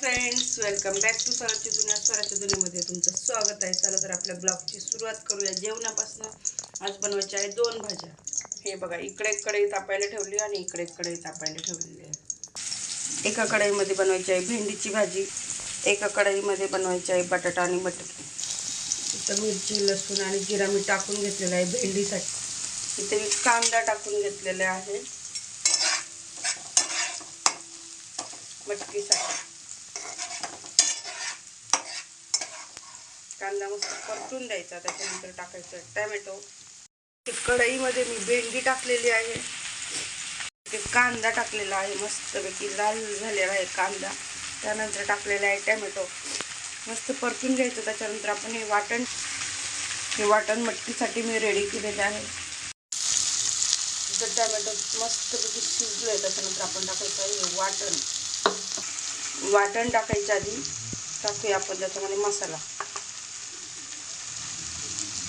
Friends welcome back to स्वराच्या जुन्या स्वराच्या दुनियामध्ये तुमचं स्वागत आहे. चला तर आपल्या ब्लॉगची सुरुवात करूया जेवणापासून. आज बनवायचे आहे दोन भाज्या. हे बघा इकडे एक कढई तापायला ठेवली आणि इकडे एक कढई तापायला ठेवलेली आहे. एका कढईमध्ये बनवायची आहे भेंडीची भाजी. एका कढईमध्ये बनवायची आहे बटाटा आणि मटकी. इथं मिरची लसूण आणि जिरा मी टाकून घेतलेला आहे भेंडीसाठी. इथे मी कांदा टाकून घेतलेला आहे. मटकीसाठी. कांदा मस्त परतून द्यायचा त्याच्यानंतर टाकायचं टॅमॅटो. कढईमध्ये मी भेंडी टाकलेली आहे. ते कांदा टाकलेला आहे मस्तपैकी लाल झालेला आहे कांदा. त्यानंतर टाकलेला आहे टॅमॅटो. मस्त परतून घ्यायचं त्याच्यानंतर आपण हे वाटण हे वाटण मटकीसाठी मी रेडी केलेले आहे. तर टॅमॅटो मस्तपैकी शिजलं आहे त्याच्यानंतर आपण टाकायचं आहे हे वाटण. वाटण टाकायच्या आधी टाकूया आपण त्याच्यामध्ये मसाला.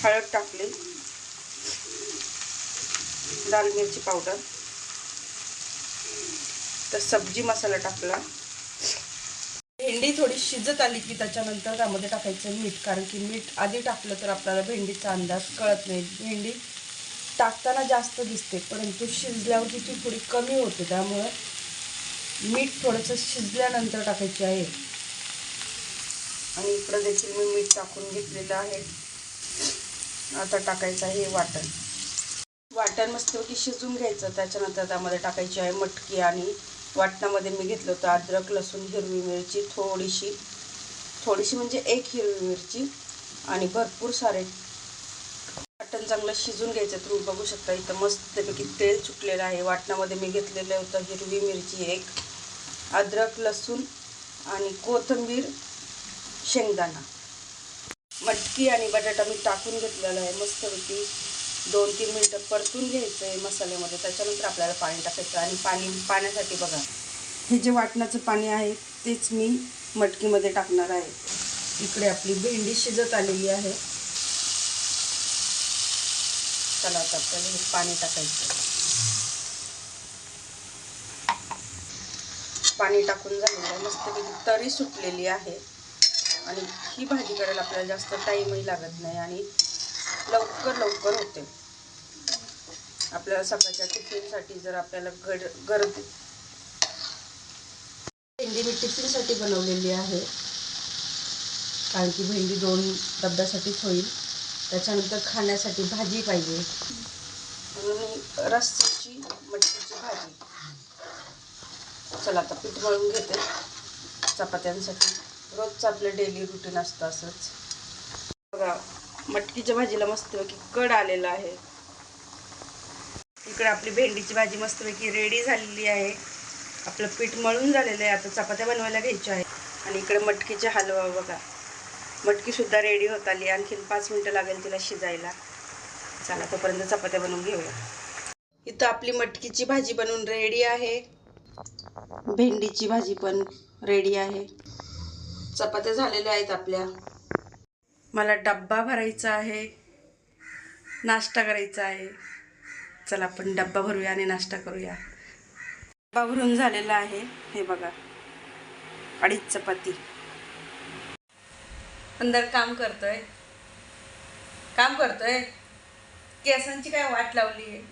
हळद टाकली. लाल मिरची पावडर. तर सब्जी मसाला टाकला. भेंडी थोडी शिजत आली की त्याच्यानंतर त्यामध्ये टाकायचं मीठ कारण की मीठ आधी टाकलं तर आपल्याला भेंडीचा अंदाज कळत नाही. भेंडी टाकताना जास्त दिसते परंतु शिजल्यावरती ती थोडी कमी होते. त्यामुळं मीठ थोडंसं शिजल्यानंतर टाकायचे आहे. आणि इकडं देखील मी मीठ टाकून घेतलेलं आहे. आता टाकायचं आहे वाटण. वाटण मस्तपैकी शिजून घ्यायचं. त्याच्यानंतर त्यामध्ये टाकायची आहे मटकी आणि वाटणामध्ये मी घेतलं होतं अद्रक लसूण हिरवी मिरची थोडीशी थोडीशी म्हणजे एक हिरवी मिरची आणि भरपूर सारे. वाटण चांगलं शिजून घ्यायचं तुम्ही बघू शकता इथं मस्तपैकी तेल सुटलेलं आहे. वाटणामध्ये मी घेतलेलं होतं हिरवी मिरची एक अद्रक लसूण आणि कोथिंबीर शेंगदाणा. मटकी आणि बटाटा मी टाकून घेतलेला आहे. मस्तपैकी दोन तीन मिनटं परतून घ्यायचं आहे मसाल्यामध्ये. त्याच्यानंतर आपल्याला पाणी टाकायचं आणि पाणी पाण्यासाठी बघा हे जे वाटणाचं पाणी आहे तेच मी मटकीमध्ये टाकणार आहे. इकडे आपली भेंडी शिजत आलेली आहे. चला आता आपल्याला हे पाणी टाकायचं. पाणी टाकून झालेलं आहे. मस्तपैकी तरी सुटलेली आहे. आणि ही भाजी करायला आपल्याला जास्त टाईमही लागत नाही आणि लवकर लवकर होते. आपल्याला सकाळच्या टिफिनसाठी जर आपल्याला गड गरज भेंडी मी टिफिनसाठी बनवलेली आहे. कारण की भेंडी दोन डब्यासाठीच होईल. त्याच्यानंतर खाण्यासाठी भाजी पाहिजे. म्हणून रस्स्याची मटकीची भाजी. चला आता पीठ मळून घेते. चपात्यांसाठी. रोजचं आपलं डेली रुटीन असतं असंच. बघा मटकीच्या भाजीला मस्तपैकी कड आलेला आहे. इकडे आपली भेंडीची भाजी मस्तपैकी रेडी झालेली आहे. आपलं पीठ मळून झालेलं आहे. आता चपात्या बनवायला घ्यायच्या आहे आणि इकडे मटकीचे हलवा बघा. मटकीसुद्धा रेडी होत आली. आणखीन पाच मिनटं लागेल तिला शिजायला. चला तोपर्यंत चपात्या बनवून घेऊया. इथं आपली मटकीची भाजी बनवून रेडी आहे. भेंडीची भाजी पण रेडी आहे. चपात्या झालेल्या आहेत आपल्या. मला डब्बा भरायचा आहे. नाश्ता करायचा आहे. चला आपण डब्बा भरूया आणि नाश्ता करूया. डब्बा भरून झालेला आहे. हे बघा. अडीच चपाती. अंदर काम करतोय. काम करतोय. केसांची काय वाट लावली आहे?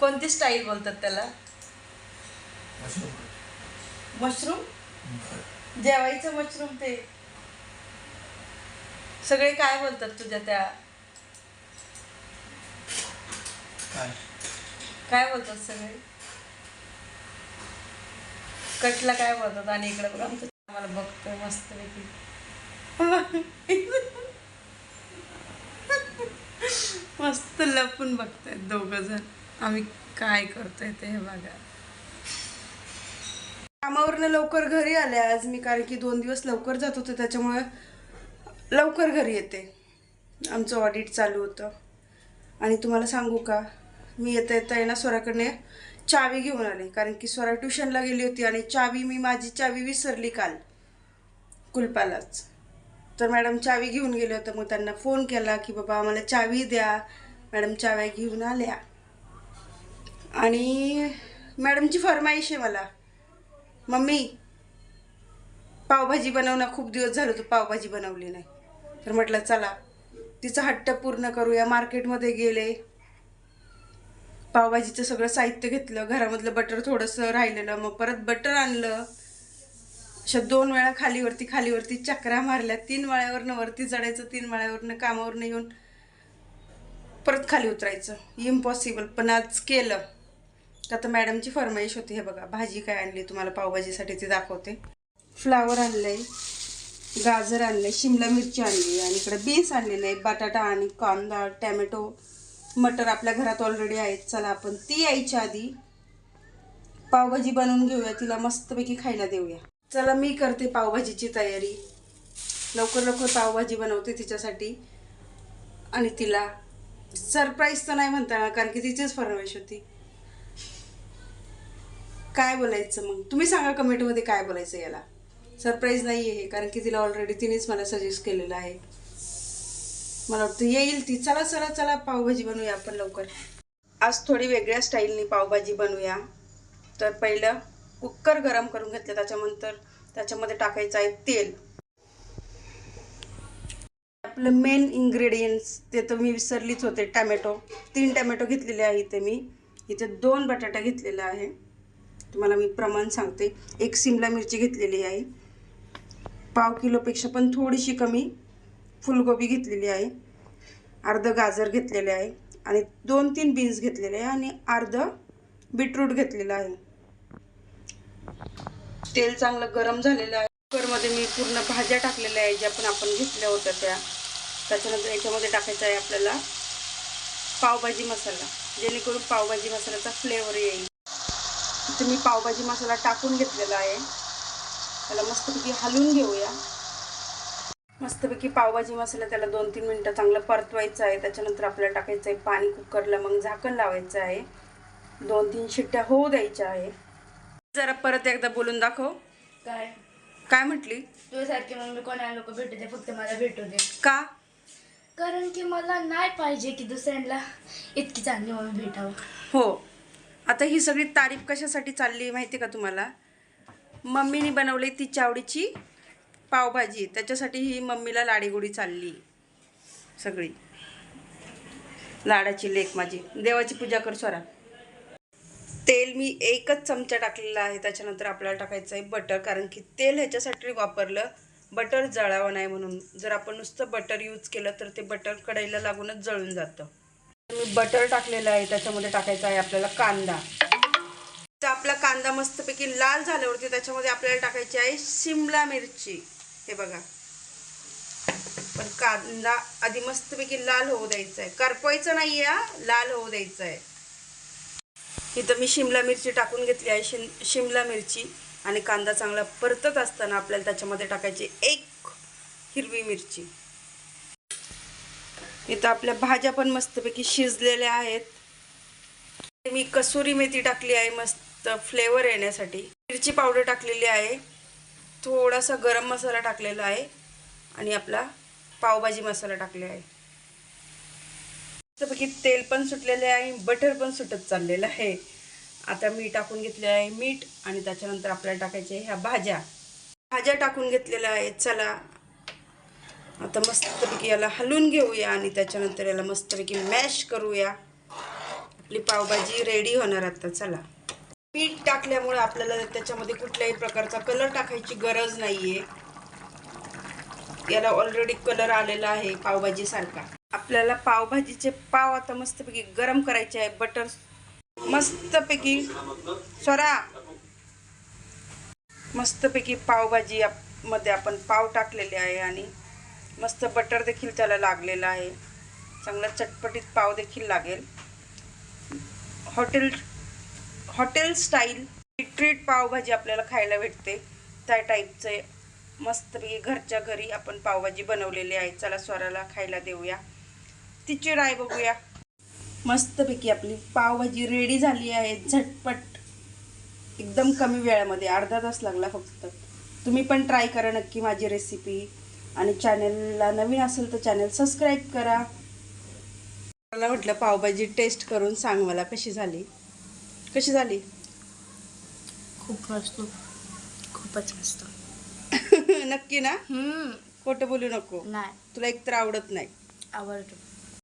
कोणती स्टाईल बोलतात त्याला? मशरूम. जेवायचं मशरूम ते. सगळे काय बोलतात तुझ्या त्या? काय? बोलतात सगळे? कटला काय बोलतात? आणि इकडे बघा आमचं मला बघतोय मस्त मस्त लपून बघतायत दोघं जण. आम्ही काय करतोय ते हे बघा. कामावरनं लवकर घरी आले आज मी कारण की दोन दिवस लवकर जात होते त्याच्यामुळे लवकर घरी येते. आमचं ऑडिट चालू होतं. आणि तुम्हाला सांगू का मी येता येता येणार स्वराकडने चावी घेऊन आले कारण की स्वरा ट्युशनला गेली होती आणि चावी मी माझी चावी विसरली काल कुलपालाच. तर मॅडम चावी घेऊन गेले होते मग त्यांना फोन केला की बाबा आम्हाला चावी द्या. मॅडम चाव्या घेऊन आल्या. आणि मॅडमची फरमाईश आहे मला. मम्मी पावभाजी बनवणं खूप दिवस झालं तू पावभाजी बनवली नाही. तर म्हटलं चला तिचा हट्ट पूर्ण करूया मार्केटमध्ये गेले. पावभाजीचं सगळं साहित्य घेतलं घरामधलं बटर थोडंसं राहिलेलं मग परत बटर आणलं. अशा दोन वेळा खालीवरती खालीवरती चक्रा मारल्या तीन माळ्यावरनं वरती चढायचं तीन माळ्यावरनं कामावरनं येऊन परत खाली उतरायचं. इम्पॉसिबल पण आज केलं. का तर मॅडमची फरमाईश होती हे बघा भाजी काय आणली तुम्हाला पावभाजीसाठी ती दाखवते. फ्लावर आणलं आहे गाजर आणले शिमला मिरची आणली आणि इकडे बीन्स आणलेलं आहे बटाटा आणि कांदा टॅमॅटो मटर आपल्या घरात ऑलरेडी आहेत. चला आपण ती यायच्या आधी पावभाजी बनवून घेऊया तिला मस्तपैकी खायला देऊया. चला मी करते पावभाजीची तयारी. लवकर लवकर पावभाजी बनवते तिच्यासाठी. आणि तिला सरप्राईज तर नाही म्हणता येणार कारण की तिचीच फरमाईश होती. काय बोलायचं मग? तुम्ही सांगा कमेंटमध्ये काय बोलायचं याला. सरप्राईज नाही आहे कारण की तिला ऑलरेडी तिनेच मला सजेस्ट केलेलं आहे. मला वाटतं येईल ती. चला चला चला पावभाजी बनवूया आपण लवकर. आज थोडी वेगळ्या स्टाईलनी पावभाजी बनवूया. तर पहिलं कुकर गरम करून घेतलं त्याच्यानंतर त्याच्यामध्ये टाकायचं आहे तेल. आपलं मेन इंग्रेडियंट्स ते तर मी विसरलीच होते. टॅमॅटो तीन टॅमॅटो घेतलेले आहे इथे मी. इथे दोन बटाटा घेतलेला आहे. तुम्हाला मी प्रमाण सांगते. एक सिमला मिरची घेतलेली आहे. पाव किलोपेक्षा पण थोडीशी कमी फुलगोबी घेतलेली आहे. अर्ध गाजर घेतलेले आहे आणि दोन तीन बीन्स घेतलेले आहे आणि अर्ध बीटरूट घेतलेलं आहे. तेल चांगलं गरम झालेलं आहे. कुकरमध्ये मी पूर्ण भाज्या टाकलेल्या आहे ज्या पण आपण घेतल्या होत्या त्या. त्याच्यानंतर याच्यामध्ये टाकायचं आहे आपल्याला पावभाजी मसाला. जेणेकरून पावभाजी मसाल्याचा फ्लेवर येईल. इथे मी पावभाजी मसाला टाकून घेतलेला आहे. त्याला मस्तपैकी हलवून घेऊया. मस्तपैकी पावभाजी मसाला त्याला दोन तीन मिनटं चांगलं परतवायचं आहे. त्याच्यानंतर आपल्याला टाकायचं आहे पाणी कुकरला मग झाकण लावायचं आहे. दोन तीन शिट्ट्या होऊ द्यायच्या आहे. जरा परत एकदा बोलून दाखव. काय? काय म्हटली? तुझ्यासारखे मग मी कोणाला लोक भेटू दे फक्त मला भेटू दे. का? कारण की मला नाही पाहिजे की दुसऱ्यांना इतकी चांगली मम्मी भेटावं. हो. आता ही सगळी तारीफ कशासाठी चालली माहिती का तुम्हाला? मम्मीने बनवली ती चावडीची पावभाजी. त्याच्यासाठी ही मम्मीला लाडीगुडी चालली. सगळी. लाडाची लेख माझी. देवाची पूजा कर स्वरा. तेल मी एकच चमचा टाकलेला आहे. त्याच्यानंतर आपल्याला टाकायचं आहे बटर कारण की तेल ह्याच्यासाठी वापरलं बटर जळावं नाही म्हणून. जर आपण नुसतं बटर यूज केलं तर ते बटर कढईला लागूनच जळून जातं. मी बटर टाकलेलं आहे त्याच्यामध्ये टाकायचा आहे आपल्याला कांदा. आपला कांदा मस्तपैकी लाल झाल्यावरती त्याच्यामध्ये आपल्याला टाकायची आहे शिमला मिरची. हे बघा. पण कांदा आधी मस्तपैकी लाल होऊ द्यायचा आहे. करपवायचं नाही आहे लाल होऊ द्यायचं आहे. इथं मी शिमला मिरची टाकून घेतली आहे शिम शिमला मिरची. आणि कांदा चांगला परतत असताना आपल्याला त्याच्यामध्ये टाकायची एक हिरवी मिरची. इथं आपल्या भाज्या पण मस्तपैकी शिजलेल्या आहेत. मी कसुरी मेथी टाकली आहे मस्त फ्लेवर येण्यासाठी. मिरची पावडर टाकलेली आहे. थोडासा गरम मसाला टाकलेला आहे. आणि आपला पावभाजी मसाला टाकलेला आहे. मस्तपैकी तेल पण सुटलेले आहे बटर पण सुटत चाललेलं आहे. आता मी टाकून घेतले आहे मीठ आणि त्याच्यानंतर आपल्याला टाकायचे ह्या भाज्या. भाज्या टाकून घेतलेल्या आहेत. चला आता मस्तपैकी याला हलवून घेऊया आणि त्याच्यानंतर याला मस्तपैकी मॅश करूया. आपली पावभाजी रेडी होणार आता चला. पीठ टाकल्यामुळे आपल्याला त्याच्यामध्ये कुठल्याही प्रकारचा कलर टाकायची गरज नाही आहे याला ऑलरेडी कलर आलेला आहे पावभाजीसारखा आपल्याला पावभाजीचे पाव आता मस्तपैकी गरम करायचे आहे. बटर मस्तपैकी स्वरा मस्तपैकी पावभाजी मध्ये आपण पाव टाकलेले आहे आणि मस्त बटर देखील त्याला लागलेलं आहे. चांगला चटपटीत पाव देखील लागेल. Hotel hotel style treat pav bhaji आपल्याला खायला भेटते. त्या टाईपचे मस्तपैकी घरच्या घरी आपण पावभाजी बनवलेली आहे. चला स्वराला खायला देऊया. तिची राय बघूया. मस्तपैकी आपली पावभाजी रेडी झाली आहे. झटपट. एकदम कमी वेळामध्ये. अर्धा तास लागला फक्त. तुम्ही पण ट्राय करा नक्की माझी रेसिपी आणि चॅनलला नवीन असेल तर चॅनल सबस्क्राईब करा. मला म्हटलं पावभाजी टेस्ट करून सांग मला कशी झाली. कशी झाली? खूप मस्त. खूपच मस्त. नक्की ना? खोटं बोलू नको. नाही. तुला एकतर आवडत नाही. आवडतो.